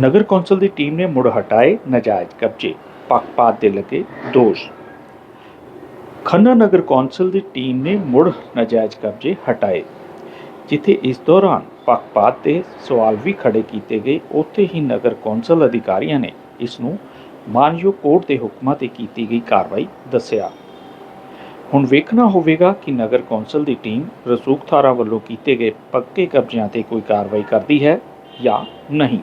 ਨਗਰ council ਦੀ team ਨੇ ਮੁੜ ਹਟਾਏ ਨਾਜਾਇਜ਼ ਕਬਜ਼ੇ। ਪੱਖਪਾਤ ਦੇ ਲੱਗੇ ਦੋਸ਼। ਖੰਨਾ ਨਗਰ ਕੌਂਸਲ ਦੀ ਟੀਮ ਨੇ ਮੁੜ ਨਾਜਾਇਜ਼ ਕਬਜ਼ੇ ਹਟਾਏ, ਜਿੱਥੇ ਇਸ ਦੌਰਾਨ ਪੱਖਪਾਤ 'ਤੇ ਸਵਾਲ ਵੀ ਖੜੇ ਕੀਤੇ ਗਏ। ਉੱਥੇ ਹੀ ਨਗਰ ਕੌਂਸਲ ਅਧਿਕਾਰੀਆਂ ਨੇ ਇਸ ਨੂੰ ਮਾਨਯੋਗ ਕੋਰਟ ਦੇ ਹੁਕਮਾਂ ਤੇ ਕੀਤੀ ਗਈ ਕਾਰਵਾਈ ਦੱਸਿਆ। ਹੁਣ ਵੇਖਣਾ ਹੋਵੇਗਾ ਕਿ ਨਗਰ ਕੌਂਸਲ ਦੀ ਟੀਮ ਰਸੂਖਥਾਰਾ ਵੱਲੋਂ ਕੀਤੇ ਗਏ ਪੱਕੇ ਕਬਜ਼ਿਆਂ ਤੇ ਕੋਈ ਕਾਰਵਾਈ ਕਰਦੀ ਹੈ ਜਾਂ ਨਹੀਂ।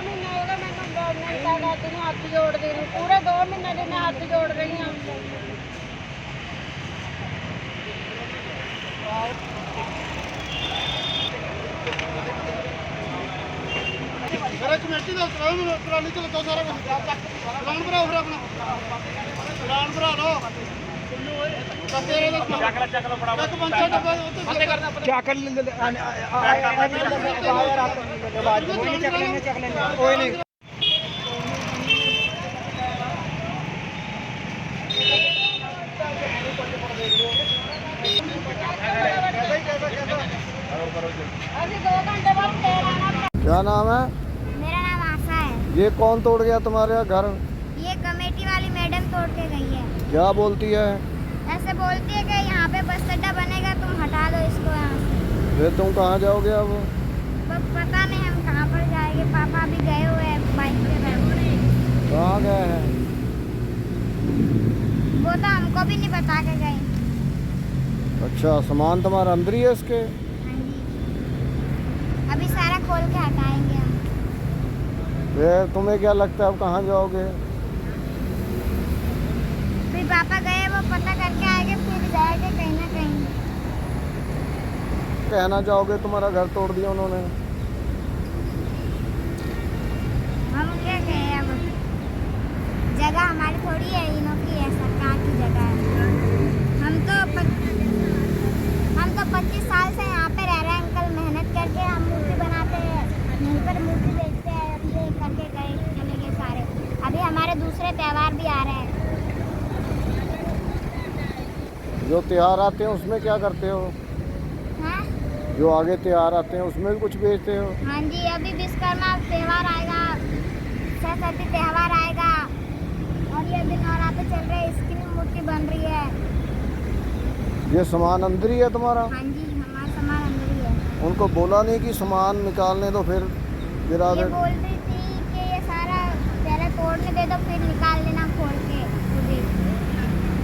ਮਹੀਨੇ ਹੋ ਗਏ ਮੈਨੂੰ ਗਵਰਨਮੈਂਟ ਦਾ ਹੱਥ ਜੋੜਦੇ ਨੂੰ ਪੂਰੇ 2 ਮਹੀਨੇ ਦੇ ਮੈਂ ਹੱਥ ਜੋੜ ਰਹੀ ਹਾਂ ਸਾਰਾ ਕਮੇਟੀ ਦਾ ਸਰਾਲ ਸਰਾਲੀ ਚ ਲੱਗਾ ਸਾਰਾ ਕੁਝ ਪਲਾਨ ਬਣਾਓ ਫਿਰ ਆਪਣਾ ਪਲਾਨ ਬਣਾ ਲਓ ਤਾਂ ਤੇਰੇ ਦਾ ਚੱਕ ਲੈ ਚੱਕ ਲੈ ਫੜਾ ਇੱਕ ਪੰਚਾ ਡੱਬਾ ਉੱਤੇ ਫੱਟੇ ਕਰਨਾ क्या कर ले कोई नहीं चक लेंगे चक लेंगे कोई नहीं ਅਸੀਂ 2 ਘੰਟੇ ਬਾਅਦ ਫੇਰ ਆਣਾ क्या नाम है मेरा नाम आशा है ये कौन तोड़ गया तुम्हारे घर? ये कमेटी वाली मैडम तोड़ के गई है। क्या बोलती है? ऐसे बोलती है कि यहाँ पे बस अड्डा बनेगा तुम हटा दो इसको यहाँ से। फिर तुम कहाँ जाओगे अब? पता नहीं हम कहाँ पर जाएँगे। पापा अभी गए हुए हैं बाइक पे कहाँ गए हैं? वो तो हमको भी नहीं बता के गए। अच्छा सामान तुम्हारा अंदर ही है इसके? हाँ अभी सारा खोल के हटाएँगे तुम्हें क्या लगता है अब कहाँ जाओगे? फिर पापा गए वो पता करके आएँगे फिर जाएँगे कहीं ना कहीं। कहना चाहोगे तुम्हारा घर तोड़ दिया उन्होंने? हम क्या कहें अब? जगह हमारी थोड़ी है इनों की है सरकार की जगह है हम तो पच- हम तो 25 साल से यहाँ पे रह रहे हैं अंकल मेहनत करके हम मूर्ति बनाते हैं यहीं पर मूर्ति बेचते हैं अब ये करके गए चले गए सारे अभी हमारे दूसरे त्यौहार भी आ रहे हैं जो त्यौहार आते हैं उसमें क्या करते हो? हाँ? जो आगे त्यौहार आते हैं उसमें भी कुछ बेचते हो? हाँ जी अभी विश्वकर्मा त्यौहार आएगा। सरस्वती त्यौहार आएगा। और ये अभी नवरात्र चल रहे हैं इसकी भी मूर्ति बन रही है। ये सामान अंदर ही है तुम्हारा? हाँ जी हमारा सामान अंदर ही है। उनको बोला नहीं कि सामान निकालने दो फिर गिरा दे। बोल रही थी कि ये सारा पहले तोड़ने दे दो फिर निकाल लेना खोल के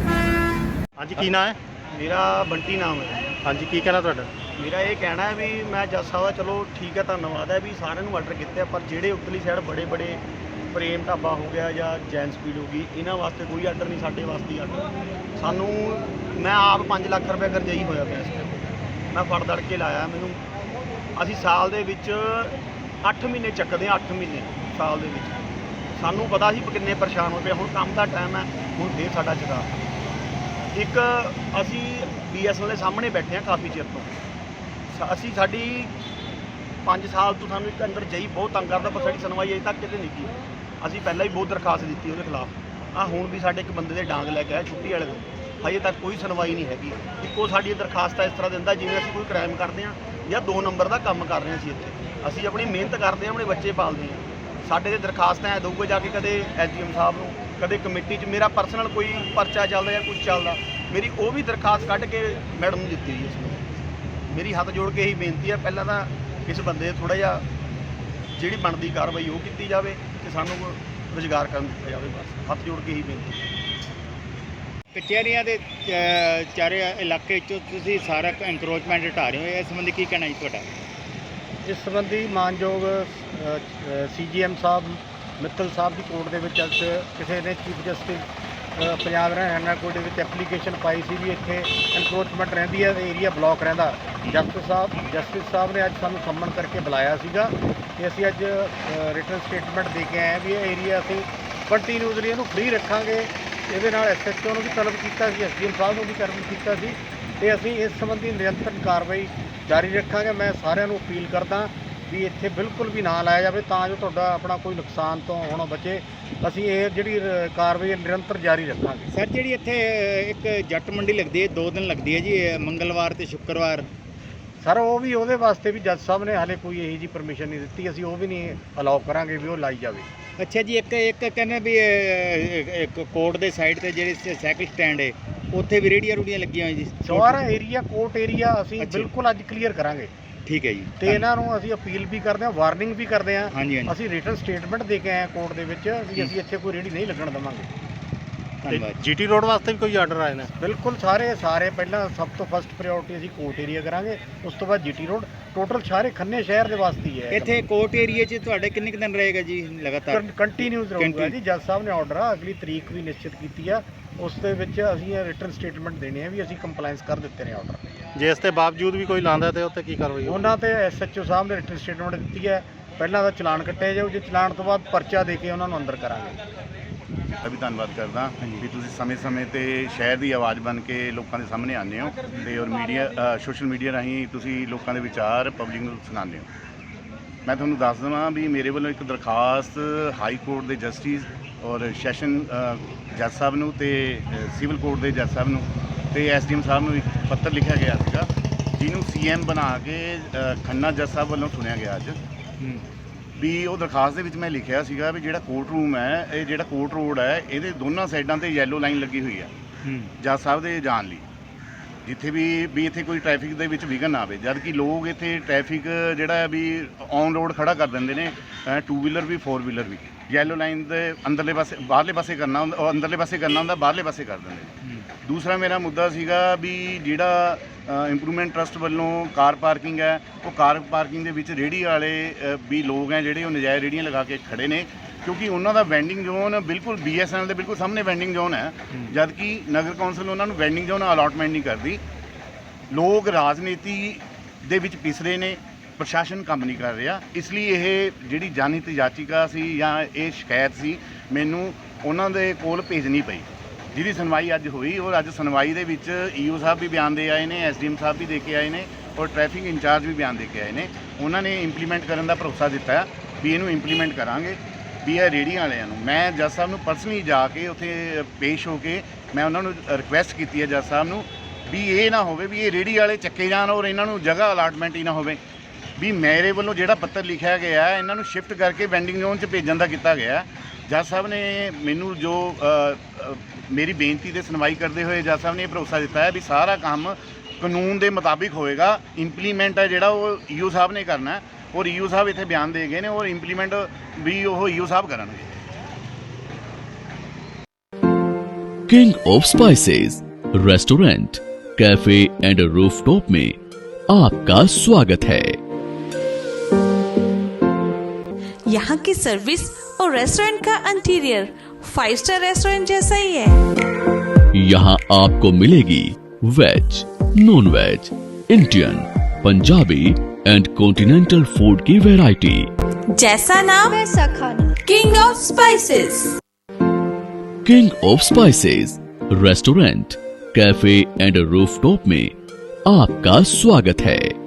हाँ। जी की ना है? ਮੇਰਾ ਬੰਟੀ ਨਾਮ ਹੈ। ਹਾਂਜੀ ਕੀ ਕਹਿਣਾ ਤੁਹਾਡਾ? ਮੇਰਾ ਇਹ ਕਹਿਣਾ ਹੈ ਵੀ ਮੈਂ ਜੱਜ ਸਾਹਿਬ ਦਾ ਚਲੋ ਠੀਕ ਹੈ ਧੰਨਵਾਦ ਹੈ ਵੀ ਸਾਰਿਆਂ ਨੂੰ ਆਰਡਰ ਕੀਤੇ ਆ, ਪਰ ਜਿਹੜੇ ਉੱਤਲੀ ਸਾਈਡ ਬੜੇ ਬੜੇ ਪ੍ਰੇਮ ਢਾਬਾ ਹੋ ਗਿਆ ਜਾਂ ਜੈਨ ਸਪੀਡ ਹੋ ਗਈ ਇਹਨਾਂ ਵਾਸਤੇ ਕੋਈ ਆਰਡਰ ਨਹੀਂ ਸਾਡੇ ਵਾਸਤੇ ਆਰਡਰ ਸਾਨੂੰ ਮੈਂ ਆਪ 5 ਲੱਖ ਰੁਪਏ ਕਰਜ਼ਈ ਹੋਇਆ ਪਿਆ ਇਸ। ਮੈਂ ਫੜ ਦੜ ਕੇ ਲਾਇਆ ਮੈਨੂੰ। ਅਸੀਂ ਸਾਲ ਦੇ ਵਿੱਚ 8 ਮਹੀਨੇ ਚੱਕਦੇ ਹਾਂ 8 ਮਹੀਨੇ ਸਾਲ ਦੇ ਵਿੱਚ। ਸਾਨੂੰ ਪਤਾ ਸੀ ਕਿੰਨੇ ਪਰੇਸ਼ਾਨ ਹੋ ਪਏ ਹੁਣ ਕੰਮ ਦਾ ਟਾਈਮ ਹੈ ਹੁਣ ਫੇਰ ਸਾਡਾ ਚਕਾ ਇੱਕ ਅਸੀਂ ਬੀਐਸਐਲ ਦੇ ਸਾਹਮਣੇ ਬੈਠੇ ਹਾਂ ਕਾਫੀ ਚਿਰ ਤੋਂ। ਸ- ਅਸੀਂ ਸਾਡੀ 5 ਸਾਲ ਤੋਂ ਸਾਨੂੰ ਇੱਕ ਅੰਦਰ ਜਈ ਬਹੁਤ ਤੰਗ ਕਰਦਾ, ਪਰ ਸਾਡੀ ਸੁਣਵਾਈ ਅਜੇ ਤੱਕ ਕਿਤੇ ਨਹੀਂ ਕੀਤੀ। ਅਸੀਂ ਪਹਿਲਾਂ ਹੀ ਬਹੁਤ ਦਰਖਾਸਤ ਦਿੱਤੀ ਉਹਦੇ ਖਿਲਾਫ। ਆ ਹੁਣ ਵੀ ਸਾਡੇ ਇੱਕ ਬੰਦੇ ਦੇ ਡਾਂਗ ਲੈ ਕੇ ਆਇਆ ਛੁੱਟੀ ਵਾਲੇ ਦਿਨ। ਹਜੇ ਤੱਕ ਕੋਈ ਸੁਣਵਾਈ ਨਹੀਂ ਹੈਗੀ। ਇੱਕੋ ਸਾਡੀ ਦਰਖਾਸਤਾਂ ਇਸ ਤਰ੍ਹਾਂ ਦਿੰਦਾ ਜਿਵੇਂ ਅਸੀਂ ਕੋਈ ਕ੍ਰਾਈਮ ਕਰਦੇ ਹਾਂ ਜਾਂ ਦੋ ਨੰਬਰ ਦਾ ਕੰਮ ਕਰ ਰਹੇ ਹਾਂ ਅਸੀਂ ਇੱਥੇ। ਅਸੀਂ ਆਪਣੀ ਮਿਹਨਤ ਕਰਦੇ ਹਾਂ, ਆਪਣੇ ਬੱਚੇ ਪਾਲਦੇ ਹਾਂ। ਸਾਡੇ ਤੇ ਦਰਖਾਸਤਾਂ ਐ ਦਊਗਾ ਜਾ ਕੇ ਕਦੇ ਐਸਡੀਐਮ ਸਾਹਿਬ ਨੂੰ। ਕਦੇ ਕਮੇਟੀ 'ਚ ਮੇਰਾ ਪਰਸਨਲ ਕੋਈ ਪਰਚਾ ਚੱਲਦਾ ਜਾਂ ਕੁਝ ਚੱਲਦਾ ਮੇਰੀ ਉਹ ਵੀ ਦਰਖਾਸਤ ਕੱਢ ਕੇ ਮੈਡਮ ਨੂੰ ਦਿੱਤੀ ਜੀ ਇਸ ਨੂੰ। ਮੇਰੀ ਹੱਥ ਜੋੜ ਕੇ ਇਹੀ ਬੇਨਤੀ ਹੈ ਪਹਿਲਾਂ ਤਾਂ ਇਸ ਬੰਦੇ ਥੋੜਾ ਜਿਹਾ ਜਿਹੜੀ ਬਣਦੀ ਕਾਰਵਾਈ ਉਹ ਕੀਤੀ ਜਾਵੇ ਤੇ ਸਾਨੂੰ ਰੁਜ਼ਗਾਰ ਕਰਨ ਦਿੱਤਾ ਜਾਵੇ ਬਸ। ਹੱਥ ਜੋੜ ਕੇ ਇਹੀ ਬੇਨਤੀ ਕਚਹਿਰੀਆਂ ਦੇ ਚਾਰੇ ਇਲਾਕੇ ਚੋਂ ਤੁਸੀਂ ਸਾਰਾ ਐਨਕਰੋਚਮੈਂਟ ਹਟਾ ਰਹੇ ਹੋ ਇਸ ਸੰਬੰਧੀ ਕੀ ਕਹਿਣਾ ਜੀ ਤੁਹਾਡਾ? ਇਸ ਸੰਬੰਧੀ ਮਾਨਯੋਗ ਸੀਜੀਐਮ ਸਾਹਿਬ ਮਿੱਤਲ ਸਾਹਿਬ ਦੀ ਕੋਰਟ ਦੇ ਵਿੱਚ ਅੱਜ ਕਿਸੇ ਨੇ chief justice Punjab Haryana court ਦੇ ਵਿੱਚ ਐਪਲੀਕੇਸ਼ਨ ਪਾਈ ਸੀ ਵੀ ਇੱਥੇ ਐਨਕਰੋਚਮੈਂਟ ਰਹਿੰਦੀ ਹੈ ਏਰੀਆ ਬਲਾਕ ਰਹਿੰਦਾ। ਜਸਟਿਸ ਸਾਹਿਬ ਜਸਟਿਸ ਸਾਹਿਬ ਨੇ ਅੱਜ ਸਾਨੂੰ ਸੰਮਨ ਕਰਕੇ ਬੁਲਾਇਆ ਸੀਗਾ ਤੇ ਅਸੀਂ ਅੱਜ ਰਿਟਰਨ ਸਟੇਟਮੈਂਟ ਦੇ ਕੇ ਆਏ ਹਾਂ ਵੀ ਇਹ ਏਰੀਆ ਅਸੀਂ ਕੰਟੀਨਿਊਸਲੀ ਇਹਨੂੰ ਫ੍ਰੀ ਰੱਖਾਂਗੇ। ਇਹਦੇ ਨਾਲ ਐਸਐਚਓ ਨੂੰ ਵੀ ਤਲਬ ਕੀਤਾ ਸੀ ਐਸਡੀਐਮ ਸਾਹਿਬ ਨੂੰ ਵੀ ਤਲਬ ਕੀਤਾ ਸੀ ਤੇ ਅਸੀਂ ਇਸ ਸੰਬੰਧੀ ਨਿਰੰਤਰ ਕਾਰਵਾਈ ਜਾਰੀ ਰੱਖਾਂਗੇ। ਮੈਂ ਸਾਰਿਆਂ ਨੂੰ ਅਪੀਲ ਕਰਦਾ ਵੀ ਇੱਥੇ ਬਿਲਕੁਲ ਵੀ ਨਾ ਲਾਇਆ ਜਾਵੇ ਤਾਂ ਜੋ ਤੁਹਾਡਾ ਆਪਣਾ ਕੋਈ ਨੁਕਸਾਨ ਤੋਂ ਹੋਣੋਂ ਬਚੇ। ਅਸੀਂ ਇਹ ਜਿਹੜੀ ਰ- ਕਾਰਵਾਈ ਹੈ ਨਿਰੰਤਰ ਜਾਰੀ ਰੱਖਾਂਗੇ। ਸਰ ਜਿਹੜੀ ਇੱਥੇ ਇੱਕ ਜੱਟ ਮੰਡੀ ਲੱਗਦੀ ਹੈ ਦੋ ਦਿਨ ਲੱਗਦੀ ਹੈ ਜੀ ਇਹ ਮੰਗਲਵਾਰ ਤੇ ਸ਼ੁੱਕਰਵਾਰ। ਸਰ ਉਹ ਵੀ ਉਹਦੇ ਵਾਸਤੇ ਵੀ ਜੱਜ ਸਾਹਿਬ ਨੇ ਹਾਲੇ ਕੋਈ ਇਹੀ ਜੀ ਪਰਮਿਸ਼ਨ ਨਹੀਂ ਦਿੱਤੀ। ਅਸੀਂ ਉਹ ਵੀ ਨਹੀਂ ਅਲਾਉ ਕਰਾਂਗੇ ਵੀ ਉਹ ਲਾਈ ਜਾਵੇ। ਅੱਛਾ ਜੀ ਇੱਕ ਇੱਕ ਕਹਿੰਦੇ ਵੀ ਇੱਕ ਕੋਰਟ ਦੇ ਸਾਈਡ ਤੇ ਜਿਹੜੇ ਸ- ਸਾਈਕਲ ਸਟੈਂਡ ਹੈ ਉੱਥੇ ਵੀ ਰੇੜੀਆਂ ਰੂੜੀਆਂ ਲੱਗੀਆਂ ਹੋਈਆਂ ਜੀ। ਸਾਰਾ ਏਰੀਆ ਕੋਰਟ ਏਰੀਆ ਅਸੀਂ ਅੱਛਾ। ਬਿਲਕੁਲ ਅੱਜ ਕਲੀਅਰ ਕਰਾਂਗੇ। ਠੀਕ ਹੈ ਜੀ। ਤੇ ਇਹਨਾਂ ਨੂੰ ਅਸੀਂ ਅਪੀਲ ਵੀ ਕਰਦੇ ਹਾਂ ਵਾਰਨਿੰਗ ਵੀ ਕਰਦੇ ਹਾਂ ਹਾਂਜੀ ਹਾਂਜੀ। ਅਸੀਂ ਰਿਟਨ ਸਟੇਟਮੈਂਟ ਦੇ ਕੇ ਆਏ ਹਾਂ ਕੋਰਟ ਦੇ ਵਿੱਚ ਵੀ ਅਸੀਂ ਇੱਥੇ ਕੋਈ ਰੇੜੀ ਨਹੀਂ ਲੱਗਣ ਦੇਵਾਂਗੇ। ਧੰਨਵਾਦ ਜੀਟੀ ਰੋਡ ਵਾਸਤੇ ਵੀ ਕੋਈ ਆਰਡਰ ਆਏ ਨੇ? ਬਿਲਕੁਲ ਸਾਰੇ ਸਾਰੇ ਪਹਿਲਾਂ ਸਭ ਤੋਂ ਫਸਟ ਪ੍ਰਾਇੋਰਟੀ ਅਸੀਂ ਕੋਰਟ ਏਰੀਆ ਕਰਾਂਗੇ ਉਸ ਤੋਂ ਬਾਅਦ ਜੀਟੀ ਰੋਡ ਟੋਟਲ ਸਾਰੇ ਖੰਨੇ ਸ਼ਹਿਰ ਦੇ ਵਾਸਤੇ ਹੀ ਹੈ। ਇੱਥੇ ਕੋਰਟ ਏਰੀਆ 'ਚ ਤੁਹਾਡੇ ਕਿੰਨੇ ਕੁ ਦਿਨ ਰਹੇਗਾ ਜੀ ਲਗਾਤਾਰ? ਕੰਟੀਨਿਊਸ ਰਹੂਗਾ। ਜੀ ਜੱਜ ਸਾਹਿਬ ਨੇ ਆਰਡਰ ਆ ਅਗਲੀ ਤਰੀਕ ਵੀ ਨਿਸ਼ਚਿਤ ਕੀਤੀ ਆ। ਉਸ ਦੇ ਵਿੱਚ ਅਸੀਂ ਇਹ ਰਿਟਨ ਸਟੇਟਮੈਂਟ ਦੇਣੇ ਆ ਵੀ ਅਸੀਂ ਕੰਪਲਾਈਂਸ ਕਰ ਦਿੱਤੇ ਨੇ ਆਰਡਰ ਜੇ ਇਸ ਤੇ ਬਾਵਜੂਦ ਵੀ ਕੋਈ ਲਾਂਦਾ ਤੇ ਉੱਤੇ ਕੀ ਕਾਰਵਾਈ ਹੋਊ ਉਹਨਾਂ ਤੇ ਐਸਐਚਓ ਸਾਹਿਬ ਨੇ ਰਿਟਨ ਸਟੇਟਮੈਂਟ ਦਿੱਤੀ ਹੈ। ਪਹਿਲਾਂ ਦਾ ਚਲਾਨ ਕੱਟਿਆ ਜਾਊ ਜੇ ਚਲਾਨ ਤੋਂ ਬਾਅਦ ਪਰਚਾ ਦੇ ਕੇ ਉਹਨਾਂ ਨੂੰ ਅੰਦਰ ਕਰਾਂਗੇ। ਦਾ ਵੀ ਧੰਨਵਾਦ ਕਰਦਾ ਵੀ ਤੁਸੀਂ ਸਮੇਂ-ਸਮੇਂ ਤੇ ਸ਼ਹਿਰ ਦੀ ਆਵਾਜ਼ ਬਣ ਕੇ ਲੋਕਾਂ ਦੇ ਸਾਹਮਣੇ ਆਉਂਦੇ ਹੋ ਤੇ ਔਰ ਮੀਡੀਆ ਸੋਸ਼ਲ ਮੀਡੀਆ ਰਾਹੀਂ ਤੁਸੀਂ ਲੋਕਾਂ ਦੇ ਵਿਚਾਰ ਪਬਲਿਕ ਨੂੰ ਸੁਣਾਉਂਦੇ ਹੋ। ਮੈਂ ਤੁਹਾਨੂੰ ਦੱਸ ਦਵਾਂ ਵੀ ਮੇਰੇ ਵੱਲੋਂ ਇੱਕ ਦਰਖਾਸਤ ਹਾਈ ਕੋਰਟ ਦੇ ਜਸਟਿਸ ਔਰ ਸੈਸ਼ਨ ਜੱਜ ਸਾਹਿਬ ਨੂੰ ਤੇ ਸਿਵਲ ਕੋਰਟ ਦੇ ਜੱਜ ਸਾਹਿਬ ਨੂੰ ਤੇ ਐਸਡੀਐਮ ਸਾਹਿਬ ਨੂੰ ਇੱਕ ਪੱਤਰ ਲਿਖਿਆ ਗਿਆ ਸੀਗਾ ਜਿਹਨੂੰ ਸੀਐਮ ਬਣਾ ਕੇ ਖੰਨਾ ਜੱਜ ਸਾਹਿਬ ਵੱਲੋਂ ਸੁਣਿਆ ਗਿਆ ਅੱਜ। ਵੀ ਉਹ ਦਰਖਾਸਤ ਦੇ ਵਿੱਚ ਮੈਂ ਲਿਖਿਆ ਸੀਗਾ ਵੀ ਜਿਹੜਾ ਕੋਰਟ ਰੂਮ ਹੈ ਇਹ ਜਿਹੜਾ ਕੋਰਟ ਰੋਡ ਹੈ ਇਹਦੇ ਦੋਨਾਂ ਸਾਈਡਾਂ ਤੇ ਯੈਲੋ ਲਾਈਨ ਲੱਗੀ ਹੋਈ ਹੈ। ਜੱਜ ਸਾਹਿਬ ਦੇ ਜਾਣ ਲਈ। ਜਿੱਥੇ ਵੀ ਵੀ ਇੱਥੇ ਕੋਈ ਟ੍ਰੈਫਿਕ ਦੇ ਵਿੱਚ ਵਿਘਨ ਨਾ ਆਵੇ। ਜਦ ਕਿ ਲੋਕ ਇੱਥੇ ਟ੍ਰੈਫਿਕ ਜਿਹੜਾ ਹੈ ਵੀ ਔਨ ਰੋਡ ਖੜਾ ਕਰ ਦਿੰਦੇ ਨੇ ਟੂ ਵੀਲਰ ਵੀ ਫੋਰ ਵੀਲਰ ਵੀ। ਯੈਲੋ ਲਾਈਨ ਦੇ ਅੰਦਰਲੇ ਪਾਸੇ ਬਾਹਰਲੇ ਪਾਸੇ ਕਰਨਾ ਹੁੰਦਾ ਉਹ ਅੰਦਰਲੇ ਪਾਸੇ ਕਰਨਾ ਹੁੰਦਾ ਬਾਹਰਲੇ ਪਾਸੇ ਕਰ ਦਿੰਦੇ ਨੇ। ਦੂਸਰਾ ਮੇਰਾ ਮੁੱਦਾ ਸੀਗਾ ਵੀ ਜਿਹੜਾ ਇੰਪਰੂਵਮੈਂਟ ਟਰਸਟ ਵੱਲੋਂ ਕਾਰ ਪਾਰਕਿੰਗ ਹੈ ਉਹ ਕਾਰ ਪਾਰਕਿੰਗ ਦੇ ਵਿੱਚ ਰੇਹੜੀ ਵਾਲੇ ਵੀ ਲੋਕ ਹੈ ਜਿਹੜੇ ਉਹ ਨਜਾਇਜ਼ ਰੇਹੜੀਆਂ ਲਗਾ ਕੇ ਖੜੇ ਨੇ। ਕਿਉਂਕਿ ਉਹਨਾਂ ਦਾ ਵੈਂਡਿੰਗ ਜ਼ੋਨ ਬਿਲਕੁਲ ਬੀਐਸਐਨਐਲ ਦੇ ਬਿਲਕੁਲ ਸਾਹਮਣੇ ਵੈਂਡਿੰਗ ਜ਼ੋਨ ਹੈ। ਜਦ ਕਿ ਨਗਰ ਕੌਂਸਲ ਉਹਨਾਂ ਨੂੰ ਵੈਂਡਿੰਗ ਜ਼ੋਨ ਅਲਾਟਮੈਂਟ ਨਹੀਂ ਕਰਦੀ। ਲੋਕ ਰਾਜਨੀਤੀ ਦੇ ਵਿੱਚ ਪਿਸ ਰਹੇ ਨੇ ਪ੍ਰਸ਼ਾਸਨ ਕੰਮ ਨਹੀਂ ਕਰ ਰਿਹਾ। ਇਸ ਲਈ ਇਹ ਜਿਹੜੀ ਜਨਹਿਤ ਯਾਚਿਕਾ ਸੀ ਜਾਂ ਇਹ ਸ਼ਿਕਾਇਤ ਸੀ ਮੈਨੂੰ ਉਹਨਾਂ ਦੇ ਕੋਲ ਭੇਜਣੀ ਪਈ। ਜਿਹਦੀ ਸੁਣਵਾਈ ਅੱਜ ਹੋਈ ਔਰ ਅੱਜ ਸੁਣਵਾਈ ਦੇ ਵਿੱਚ ਈਓ ਸਾਹਿਬ ਵੀ ਬਿਆਨ ਦੇ ਆਏ ਨੇ ਐਸਡੀਐਮ ਸਾਹਿਬ ਵੀ ਦੇ ਕੇ ਆਏ ਨੇ ਔਰ ਟ੍ਰੈਫਿਕ ਇੰਚਾਰਜ ਵੀ ਬਿਆਨ ਦੇ ਕੇ ਆਏ ਨੇ। ਉਹਨਾਂ ਨੇ ਇੰਪਲੀਮੈਂਟ ਕਰਨ ਦਾ ਭਰੋਸਾ ਦਿੱਤਾ। ਵੀ ਇਹਨੂੰ ਇੰਪਲੀਮੈਂਟ ਕਰਾਂਗੇ। ਵੀ ਇਹ ਰੇਹੜੀਆਂ ਵਾਲਿਆਂ ਨੂੰ। ਮੈਂ ਜੱਜ ਸਾਹਿਬ ਨੂੰ ਪਰਸਨਲੀ ਜਾ ਕੇ ਉੱਥੇ ਪੇਸ਼ ਹੋ ਕੇ ਮੈਂ ਉਹਨਾਂ ਨੂੰ ਰਿਕੁਐਸਟ ਕੀਤੀ ਹੈ ਜੱਜ ਸਾਹਿਬ ਨੂੰ ਵੀ ਇਹ ਨਾ ਹੋਵੇ ਵੀ ਇਹ ਰੇਹੜੀ ਵਾਲੇ ਚੱਕੇ ਜਾਣ ਔਰ ਇਹਨਾਂ ਨੂੰ ਜਗ੍ਹਾ ਅਲਾਟਮੈਂਟ ਹੀ ਨਾ ਹੋਵੇ। ਵੀ ਮੇਰੇ ਵੱਲੋਂ ਜਿਹੜਾ ਪੱਤਰ ਲਿਖਿਆ ਗਿਆ ਇਹਨਾਂ ਨੂੰ ਸ਼ਿਫਟ ਕਰਕੇ ਵੈਂਡਿੰਗ ਜ਼ੋਨ 'ਚ ਭੇਜਣ ਦਾ ਕੀਤਾ ਗਿਆ ਜੱਜ ਸਾਹਿਬ ਨੇ ਮੈਨੂੰ ਜੋ ਮੇਰੀ ਬੇਨਤੀ ਤੇ ਸੁਣਵਾਈ ਕਰਦੇ ਹੋਏ ਜੱਜ ਸਾਹਿਬ ਨੇ ਇਹ ਭਰੋਸਾ ਦਿੱਤਾ ਹੈ ਵੀ ਸਾਰਾ ਕੰਮ ਕਾਨੂੰਨ ਦੇ ਮੁਤਾਬਿਕ ਹੋਏਗਾ। ਇੰਪਲੀਮੈਂਟ ਹੈ ਜਿਹੜਾ ਉਹ ਈਓ ਸਾਹਿਬ ਨੇ ਕਰਨਾ ਔਰ ਈਓ ਸਾਹਿਬ ਇੱਥੇ ਬਿਆਨ ਦੇ ਗਏ ਨੇ ਔਰ ਇੰਪਲੀਮੈਂਟ ਵੀ ਉਹ ਈਓ ਸਾਹਿਬ ਕਰਨਗੇ king of spices restaurant cafe and rooftop में आपका स्वागत है यहाँ की सर्विस और रेस्टोरेंट का इंटीरियर फाइव स्टार रेस्टोरेंट जैसा ही है यहाँ आपको मिलेगी veg non veg Indian Punjabi and continental food की वैरायटी जैसा नाम वैसा खाना king of spices king of spices restaurant cafe and rooftop में आपका स्वागत है